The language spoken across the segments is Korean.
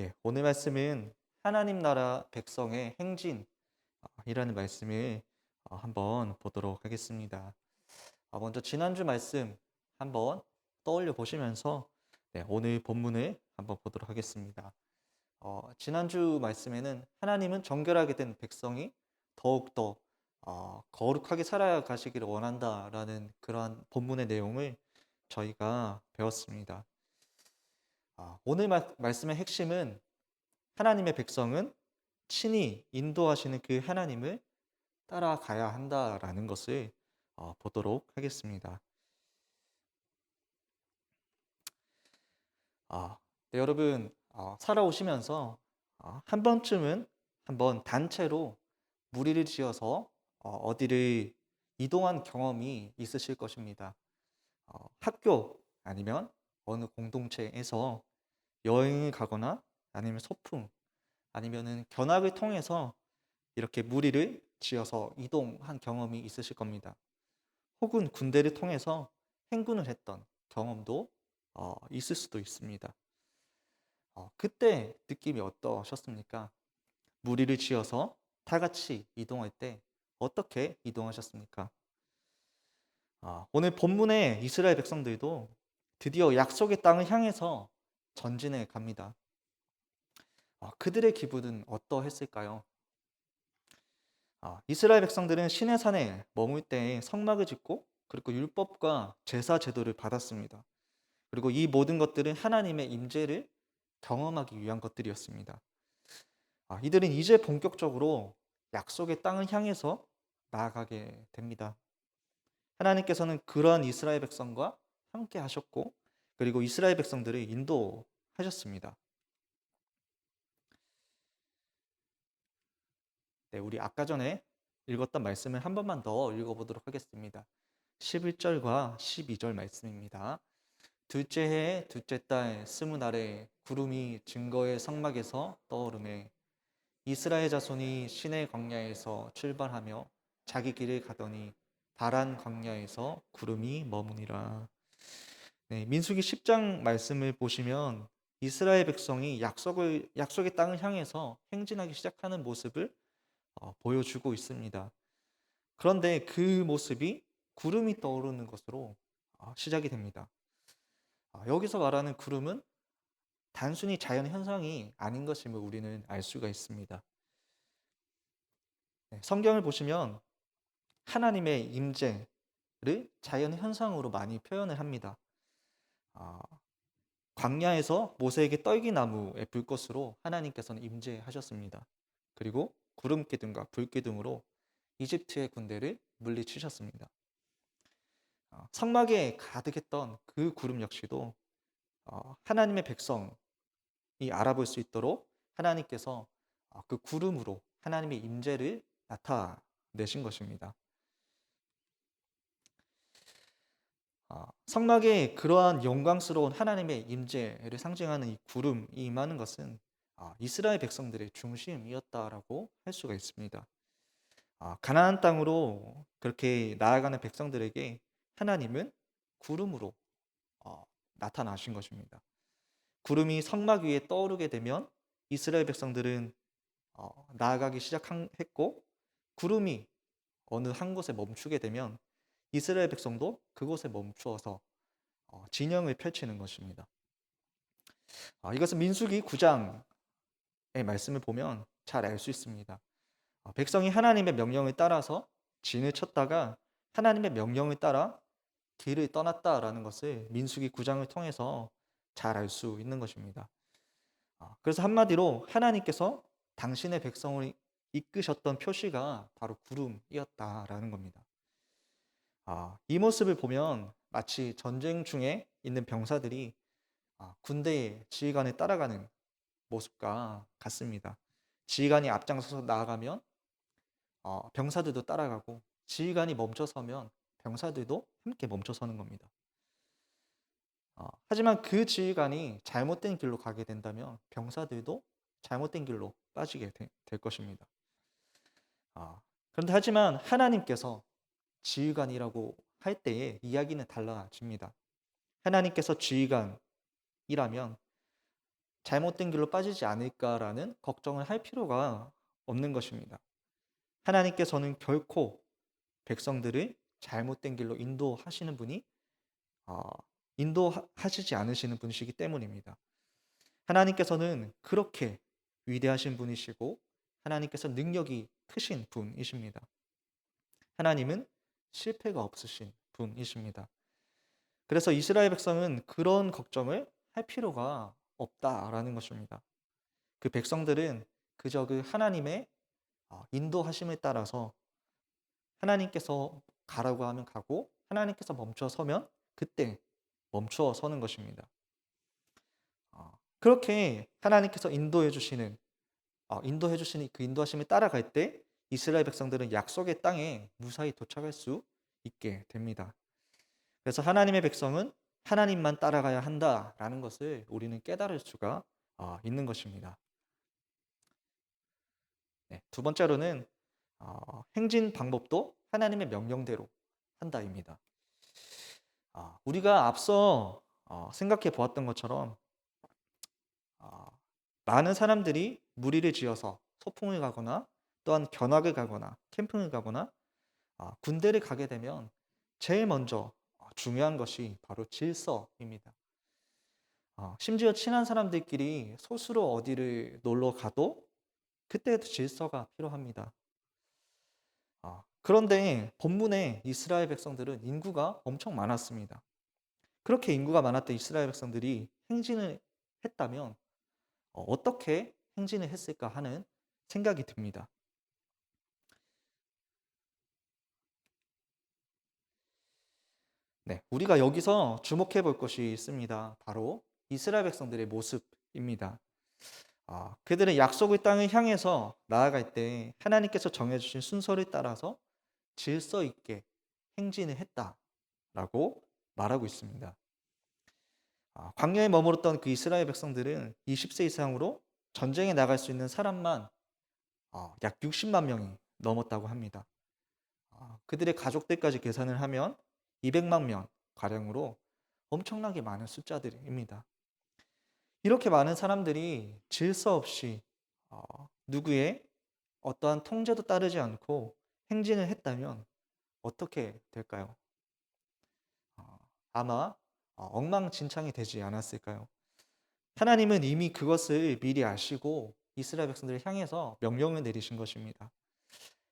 예, 오늘 말씀은 하나님 나라 백성의 행진이라는 말씀을 어, 한번 보도록 하겠습니다. 아, 먼저 지난주 말씀 한번 떠올려 보시면서 네, 오늘 본문을 한번 보도록 하겠습니다. 어, 지난주 말씀에는 하나님은 정결하게 된 백성이 더욱더 어, 거룩하게 살아가시기를 원한다라는 그러한 본문의 내용을 저희가 배웠습니다. 아, 오늘 마- 말씀의 핵심은 하나님의 백성은 친히 인도하시는 그 하나님을 따라가야 한다라는 것을 어, 보도록 하겠습니다. 아, 네, 여러분 어, 살아오시면서 어, 한 번쯤은 한번 단체로 무리를 지어서 어, 어디를 이동한 경험이 있으실 것입니다. 어, 학교 아니면 어느 공동체에서 여행을 가거나 아니면 소풍 아니면은 견학을 통해서 이렇게 무리를 지어서 이동한 경험이 있으실 겁니다. 혹은 군대를 통해서 행군을 했던 경험도 어, 있을 수도 있습니다. 어, 그때 느낌이 어떠셨습니까? 무리를 지어서 다 같이 이동할 때 어떻게 이동하셨습니까? 아, 오늘 본문의 이스라엘 백성들도 드디어 약속의 땅을 향해서 전진해 갑니다. 아, 그들의 기분은 어떠했을까요? 아, 이스라엘 백성들은 신의 산에 머물 때 성막을 짓고 그리고 율법과 제사 제도를 받았습니다. 그리고 이 모든 것들은 하나님의 임재를 경험하기 위한 것들이었습니다. 아, 이들은 이제 본격적으로 약속의 땅을 향해서 나아가게 됩니다. 하나님께서는 그러한 이스라엘 백성과 함께 하셨고 그리고 이스라엘 백성들을 인도하셨습니다. 네, 우리 아까 전에 읽었던 말씀을 한 번만 더 읽어보도록 하겠습니다. 11절과 12절 말씀입니다. 둘째 해 둘째 달 스무 날에 구름이 증거의 성막에서 떠오르매 이스라엘 자손이 시내 광야에서 출발하며 자기 길을 가더니 바란 광야에서 구름이 머무니라. 네, 민수기 10장 말씀을 보시면 이스라엘 백성이 약속을 약속의 땅을 향해서 행진하기 시작하는 모습을 어, 보여주고 있습니다. 그런데 그 모습이 구름이 떠오르는 것으로 어, 시작이 됩니다. 아, 여기서 말하는 구름은 단순히 자연 현상이 아닌 것임을 우리는 알 수가 있습니다. 네, 성경을 보시면 하나님의 임재를 자연 현상으로 많이 표현을 합니다. 아, 광야에서 모세에게 떨기나무의 불꽃으로 하나님께서는 임재하셨습니다. 그리고 구름 기둥과 불 기둥으로 이집트의 군대를 물리치셨습니다. 어, 성막에 가득했던 그 구름 역시도 어, 하나님의 백성이 알아볼 수 있도록 하나님께서 어, 그 구름으로 하나님의 임재를 나타내신 것입니다. 성막에 그러한 영광스러운 하나님의 임재를 상징하는 이 구름이 임하는 것은 아, 이스라엘 백성들의 중심이었다라고 할 수가 있습니다. 아, 가나안 땅으로 그렇게 나아가는 백성들에게 하나님은 구름으로 어, 나타나신 것입니다. 구름이 성막 위에 떠오르게 되면 이스라엘 백성들은 어, 나아가기 시작했고 구름이 어느 한 곳에 멈추게 되면 이스라엘 백성도 그곳에 멈추어서 어, 진영을 펼치는 것입니다. 아, 이것은 민수기 9장의 말씀을 보면 잘 알 수 있습니다. 어, 백성이 하나님의 명령을 따라서 진을 쳤다가 하나님의 명령을 따라 길을 떠났다라는 것을 민수기 9장을 통해서 잘 알 수 있는 것입니다. 아, 그래서 한마디로 하나님께서 당신의 백성을 이끄셨던 표시가 바로 구름이었다라는 겁니다. 아, 이 모습을 보면 마치 전쟁 중에 있는 병사들이 아, 군대의 지휘관을 따라가는 모습과 같습니다. 지휘관이 앞장서서 나아가면 어, 병사들도 따라가고 지휘관이 멈춰서면 병사들도 함께 멈춰서는 겁니다. 어, 하지만 그 지휘관이 잘못된 길로 가게 된다면 병사들도 잘못된 길로 빠지게 되, 될 것입니다. 아, 그런데 하지만 하나님께서 지휘관이라고 할 때에 이야기는 달라집니다. 하나님께서 지휘관이라면 잘못된 길로 빠지지 않을까라는 걱정을 할 필요가 없는 것입니다. 하나님께서는 결코 백성들을 잘못된 길로 인도하시는 분이 어, 인도하시지 않으시는 분이시기 때문입니다. 하나님께서는 그렇게 위대하신 분이시고 하나님께서 능력이 크신 분이십니다. 하나님은 실패가 없으신 분이십니다. 그래서 이스라엘 백성은 그런 걱정을 할 필요가 없다라는 것입니다. 그 백성들은 그저 그 하나님의 어, 인도하심에 따라서 하나님께서 가라고 하면 가고 하나님께서 멈춰 서면 그때 멈춰 서는 것입니다. 어, 그렇게 하나님께서 인도해 주시는 어, 인도해 주시는 그 인도하심에 따라갈 때 이스라엘 백성들은 약속의 땅에 무사히 도착할 수 있게 됩니다. 그래서 하나님의 백성은 하나님만 따라가야 한다라는 것을 우리는 깨달을 수가 있는 것입니다. 네, 두 번째로는 어, 행진 방법도 하나님의 명령대로 한다입니다. 어, 우리가 앞서 어, 생각해 보았던 것처럼 어, 많은 사람들이 무리를 지어서 소풍을 가거나 또한 견학을 가거나 캠핑을 가거나 어, 군대를 가게 되면 제일 먼저 어, 중요한 것이 바로 질서입니다. 어, 심지어 친한 사람들끼리 소수로 어디를 놀러 가도 그때도 질서가 필요합니다. 아, 그런데 본문에 이스라엘 백성들은 인구가 엄청 많았습니다. 그렇게 인구가 많았던 이스라엘 백성들이 행진을 했다면 어, 어떻게 행진을 했을까 하는 생각이 듭니다. 네, 우리가 여기서 주목해 볼 것이 있습니다. 바로 이스라엘 백성들의 모습입니다. 아, 그들은 약속의 땅을 향해서 나아갈 때 하나님께서 정해주신 순서를 따라서 질서 있게 행진을 했다라고 말하고 있습니다. 아, 광야에 머물렀던 그 이스라엘 백성들은 20세 이상으로 전쟁에 나갈 수 있는 사람만 어, 약 60만 명이 넘었다고 합니다. 아, 그들의 가족들까지 계산을 하면 200만 명 가량으로 엄청나게 많은 숫자들입니다. 이렇게 많은 사람들이 질서 없이 어, 누구의 어떠한 통제도 따르지 않고 행진을 했다면 어떻게 될까요? 어, 아마 어, 엉망진창이 되지 않았을까요? 하나님은 이미 그것을 미리 아시고 이스라엘 백성들을 향해서 명령을 내리신 것입니다.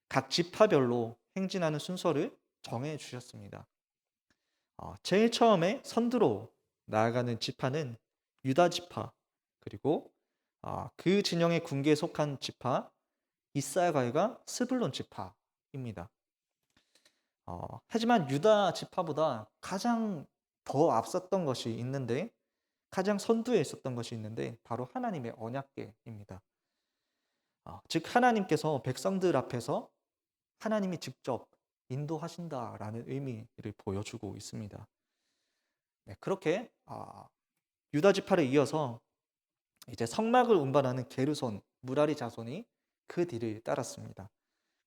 각 지파별로 행진하는 순서를 정해 주셨습니다. 어, 제일 처음에 선두로 나아가는 지파는 유다 지파 그리고 아, 그 진영의 군계에 속한 지파 이사야가가 스불론 지파입니다. 어, 하지만 유다 지파보다 가장 더 앞섰던 것이 있는데 가장 선두에 있었던 것이 있는데 바로 하나님의 언약계입니다. 어, 즉 하나님께서 백성들 앞에서 하나님이 직접 인도하신다라는 의미를 보여주고 있습니다. 네, 그렇게 어, 유다 지파를 이어서 이제 성막을 운반하는 게르손 무라리 자손이 그 뒤를 따랐습니다.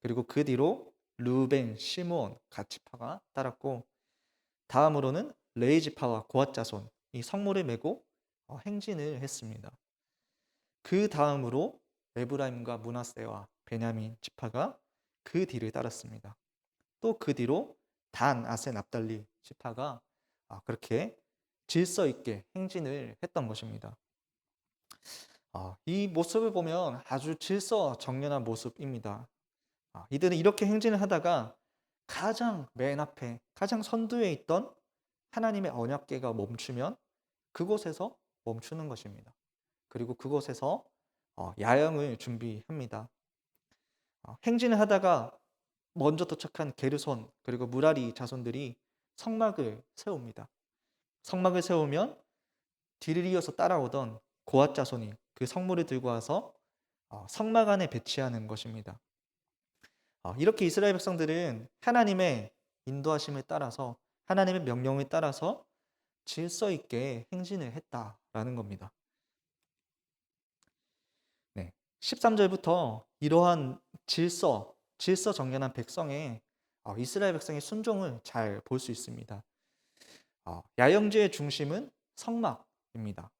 그리고 그 뒤로 루벤, 시므온, 가치파가 따랐고 다음으로는 레이 지파와 고앗 자손 이 성물을 메고 어, 행진을 했습니다. 그 다음으로 에브라임과 문하세와 베냐민 지파가 그 뒤를 따랐습니다. 또 그 뒤로 단, 아세, 납달리 지파가 아, 그렇게 질서 있게 행진을 했던 것입니다. 아, 이 모습을 보면 아주 질서 정연한 모습입니다. 아, 이들은 이렇게 행진을 하다가 가장 맨 앞에, 가장 선두에 있던 하나님의 언약계가 멈추면 그곳에서 멈추는 것입니다. 그리고 그곳에서 어, 야영을 준비합니다. 어, 행진을 하다가 먼저 도착한 게르손 그리고 무라리 자손들이 성막을 세웁니다. 성막을 세우면 뒤를 이어서 따라오던 고앗 자손이 그 성물을 들고 와서 어, 성막 안에 배치하는 것입니다. 어, 이렇게 이스라엘 백성들은 하나님의 인도하심에 따라서 하나님의 명령에 따라서 질서 있게 행진을 했다라는 겁니다. 네, 13절부터 이러한 질서, 질서 정연한 백성의 어, 이스라엘 백성의 순종을 잘 볼 수 있습니다. 어, 야영지의 중심은 성막입니다.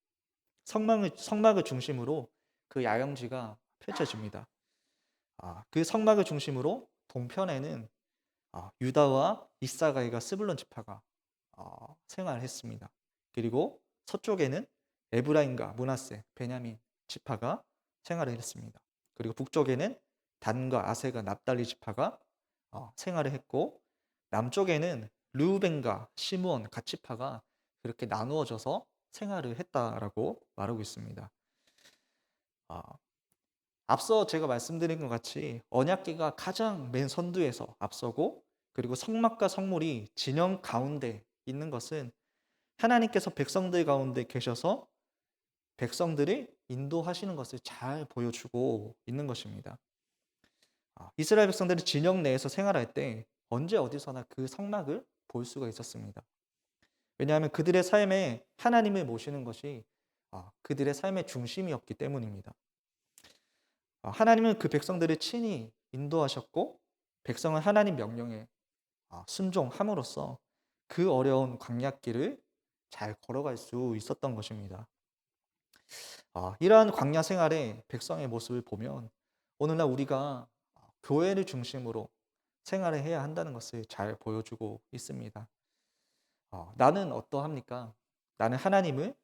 성막을, 성막을 중심으로 그 야영지가 펼쳐집니다. 아, 그 성막을 중심으로 동편에는 아, 유다와 이사가이가 스불론 지파가 어, 생활했습니다. 그리고 서쪽에는 에브라임과 문하세, 베냐민 지파가 생활을 했습니다. 그리고 북쪽에는 단과 아세가 납달리 지파가 어, 생활을 했고 남쪽에는 르우벤과 시므온 갓지파가 그렇게 나누어져서 생활을 했다라고 말하고 있습니다. 아, 앞서 제가 말씀드린 것 같이 언약계가 가장 맨 선두에서 앞서고 그리고 성막과 성물이 진영 가운데 있는 것은 하나님께서 백성들 가운데 계셔서 백성들을 인도하시는 것을 잘 보여주고 있는 것입니다. 아, 이스라엘 백성들이 진영 내에서 생활할 때 언제 어디서나 그 성막을 볼 수가 있었습니다. 왜냐하면 그들의 삶에 하나님을 모시는 것이 아, 그들의 삶의 중심이었기 때문입니다. 아, 하나님은 그 백성들을 친히 인도하셨고 백성은 하나님 명령에 순종함으로써 그 어려운 광야길을 잘 걸어갈 수 있었던 것입니다. 이러한 광야 생활의 백성의 모습을 보면 오늘날 우리가 교회를 중심으로 생활을 해야 한다는 것을 잘 보여주고 있습니다. 어, 나는 어떠합니까? 나는 하나님을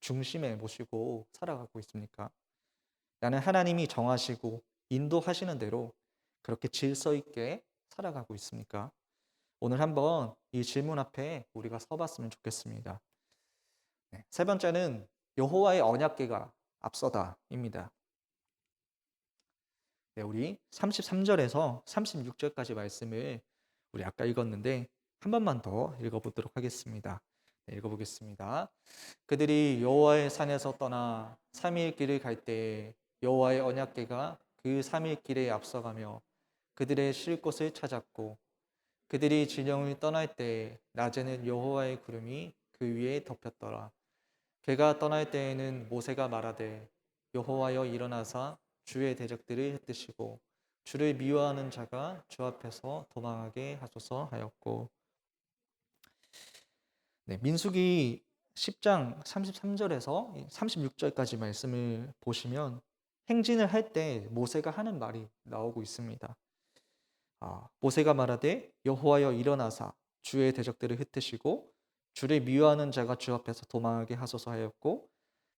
중심에 모시고 살아가고 있습니까? 나는 하나님이 정하시고 인도하시는 대로 그렇게 질서 있게 살아가고 있습니까? 오늘 한번 이 질문 앞에 우리가 서봤으면 좋겠습니다. 네, 세 번째는 여호와의 언약계가 앞서다입니다. 네, 우리 33절에서 36절까지 말씀을 우리 아까 읽었는데 한 번만 더 읽어보도록 하겠습니다. 네, 읽어보겠습니다. 그들이 여호와의 산에서 떠나 3일 길을 갈때 여호와의 언약궤가 그 3일 길에 앞서가며 그들의 쉴 곳을 찾았고 그들이 진영을 떠날 때 낮에는 여호와의 구름이 그 위에 덮였더라. 그가 떠날 때에는 모세가 말하되 여호와여 일어나사 주의 대적들을 흩으시고 주를 미워하는 자가 주 앞에서 도망하게 하소서 하였고 네, 민수기 10장 33절에서 36절까지 말씀을 보시면 행진을 할 때 모세가 하는 말이 나오고 있습니다. 아, 모세가 말하되 여호와여 일어나사 주의 대적들을 흩으시고 주를 미워하는 자가 주 앞에서 도망하게 하소서 하였고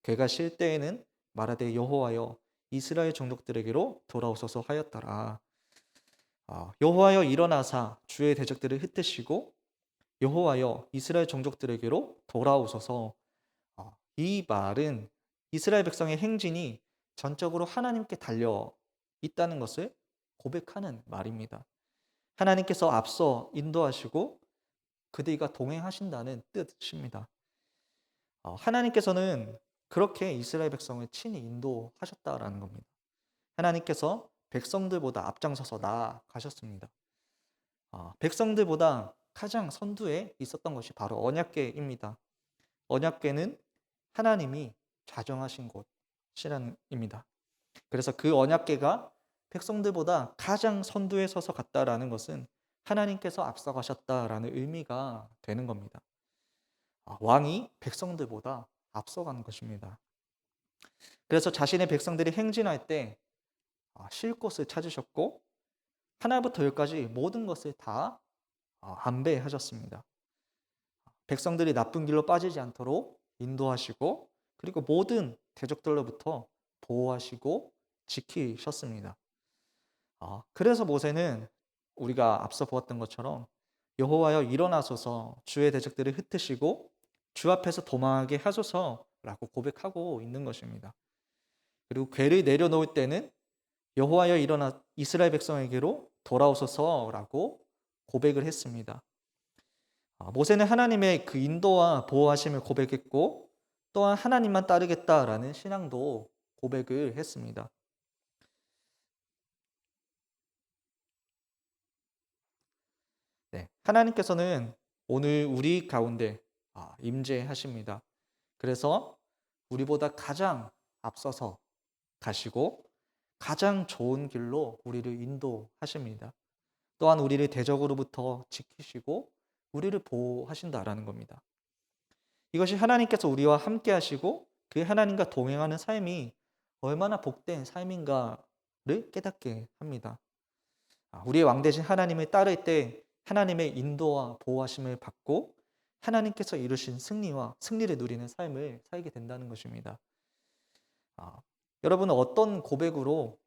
그가 쉴 때에는 말하되 여호와여 이스라엘 종족들에게로 돌아오소서 하였더라. 아, 여호와여 일어나사 주의 대적들을 흩으시고 여호와여 이스라엘 종족들에게로 돌아오소서. 아, 이 말은 이스라엘 백성의 행진이 전적으로 하나님께 달려 있다는 것을 고백하는 말입니다. 하나님께서 앞서 인도하시고 그들과 동행하신다는 뜻입니다. 아, 하나님께서는 그렇게 이스라엘 백성을 친히 인도하셨다라는 겁니다. 하나님께서 백성들보다 앞장서서 나아가셨습니다. 아, 백성들보다 가장 선두에 있었던 것이 바로 언약궤입니다. 언약궤는 하나님이 자정하신 곳이란입니다. 그래서 그 언약궤가 백성들보다 가장 선두에 서서 갔다라는 것은 하나님께서 앞서가셨다라는 의미가 되는 겁니다. 아, 왕이 백성들보다 앞서가는 것입니다. 그래서 자신의 백성들이 행진할 때쉴 아, 곳을 찾으셨고 하나부터 열까지 모든 것을 다 아, 안배하셨습니다. 백성들이 나쁜 길로 빠지지 않도록 인도하시고 그리고 모든 대적들로부터 보호하시고 지키셨습니다. 아, 그래서 모세는 우리가 앞서 보았던 것처럼 여호와여 일어나소서 주의 대적들을 흩으시고 주 앞에서 도망하게 하소서라고 고백하고 있는 것입니다. 그리고 괴를 내려놓을 때는 여호와여 일어나 이스라엘 백성에게로 돌아오소서라고 고백을 했습니다. 아, 모세는 하나님의 그 인도와 보호하심을 고백했고 또한 하나님만 따르겠다라는 신앙도 고백을 했습니다. 네, 하나님께서는 오늘 우리 가운데 아, 임재하십니다. 그래서 우리보다 가장 앞서서 가시고 가장 좋은 길로 우리를 인도하십니다. 또한 우리를 대적으로부터 지키시고 우리를 보호하신다라는 겁니다. 이것이 하나님께서 우리와 함께 하시고 그 하나님과 동행하는 삶이 얼마나 복된 삶인가를 깨닫게 합니다. 아, 우리의 왕 대신 하나님을 따를 때 하나님의 인도와 보호하심을 받고 하나님께서 이루신 승리와 승리를 누리는 삶을 살게 된다는 것입니다. 아, 여러분은 어떤 고백으로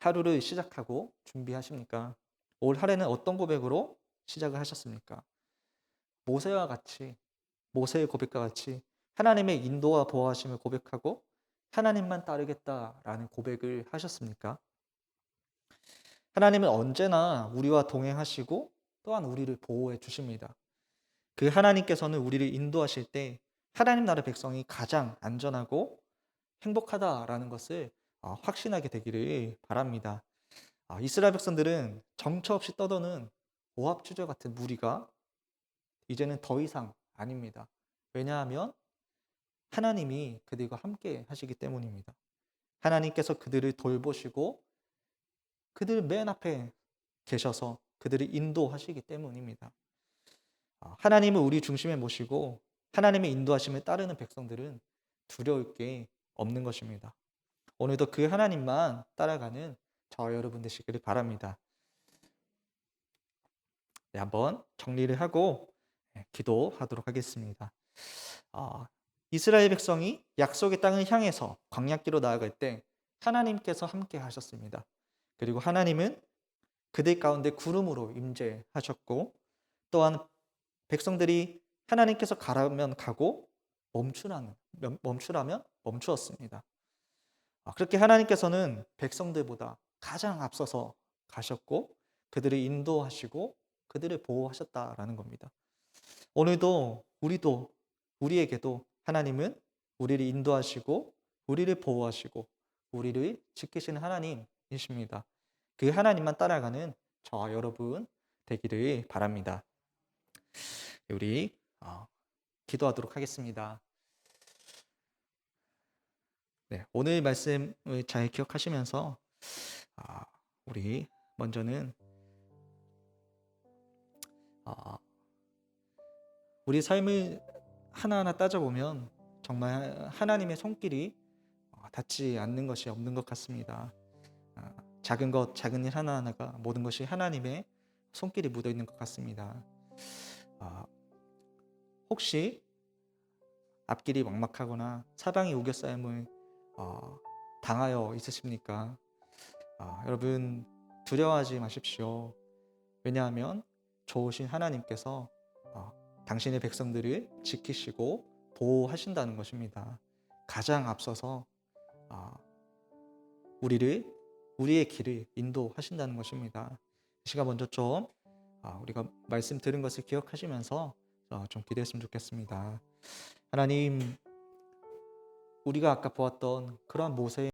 하루를 시작하고 준비하십니까? 올 한해는 어떤 고백으로 시작을 하셨습니까? 모세와 같이 모세의 고백과 같이 하나님의 인도와 보호하심을 고백하고 하나님만 따르겠다라는 고백을 하셨습니까? 하나님은 언제나 우리와 동행하시고 또한 우리를 보호해 주십니다. 그 하나님께서는 우리를 인도하실 때 하나님 나라 백성이 가장 안전하고 행복하다라는 것을 어, 확신하게 되기를 바랍니다. 아, 이스라엘 백성들은 정처 없이 떠도는 주저 같은 무리가 이제는 더 이상 아닙니다. 왜냐하면 하나님이 그들과 함께 하시기 때문입니다. 하나님께서 그들을 돌보시고 그들 맨 앞에 계셔서 그들을 인도하시기 때문입니다. 아, 하나님을 우리 중심에 모시고 하나님의 인도하심을 따르는 백성들은 두려울 게 없는 것입니다. 오늘도 그 하나님만 따라가는 저 여러분 되시기를 바랍니다. 네, 한번 정리를 하고 네, 기도하도록 하겠습니다. 어, 이스라엘 백성이 약속의 땅을 향해서 광야길로 나아갈 때 하나님께서 함께 하셨습니다. 그리고 하나님은 그들 가운데 구름으로 임재하셨고 또한 백성들이 하나님께서 가라면 가고 멈추라면 멈추라면 멈추었습니다. 아, 그렇게 하나님께서는 백성들보다 가장 앞서서 가셨고 그들을 인도하시고 그들을 보호하셨다라는 겁니다. 오늘도 우리도 우리에게도 하나님은 우리를 인도하시고 우리를 보호하시고 우리를 지키시는 하나님이십니다. 그 하나님만 따라가는 저 여러분 되기를 바랍니다. 우리 어, 기도하도록 하겠습니다. 네, 오늘 말씀을 잘 기억하시면서 어, 우리 먼저는 어, 우리 삶을 하나하나 따져보면 정말 하나님의 손길이 어, 닿지 않는 것이 없는 것 같습니다. 어, 작은 것, 작은 일 하나하나가 모든 것이 하나님의 손길이 묻어 있는 것 같습니다. 어, 혹시 앞길이 막막하거나 사방이 우겨싸임을 당하여 있으십니까? 여러분 두려워하지 마십시오. 왜냐하면 좋으신 하나님께서 당신의 백성들을 지키시고 보호하신다는 것입니다. 가장 앞서서 아, 우리를 우리의 길을 인도하신다는 것입니다. 시간 먼저 좀 아, 우리가 말씀 들은 것을 기억하시면서 어, 좀 기도했으면 좋겠습니다. 하나님, 우리가 아까 보았던 그러한 모세의